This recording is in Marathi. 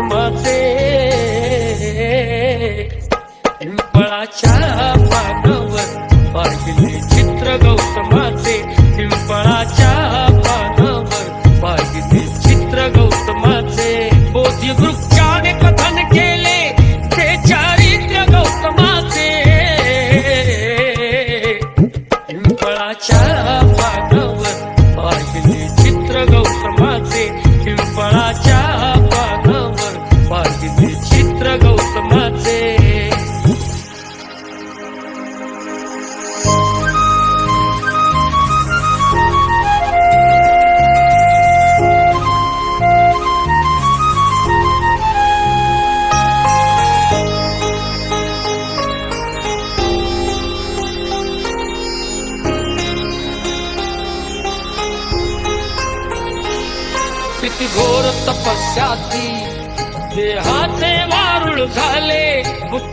मित्र पिंपळाच्या पानावर पाहिले चित्र गौतमाचे. पिंपळाच्या पानावर पाहिले चित्र गौतमाचे. बोधी वृक्षाने कथन केले ते चारित्र्य गौतमाचे. पिंपळाच्या किती घोर तपस्याती. देहाचे वारुळ झाले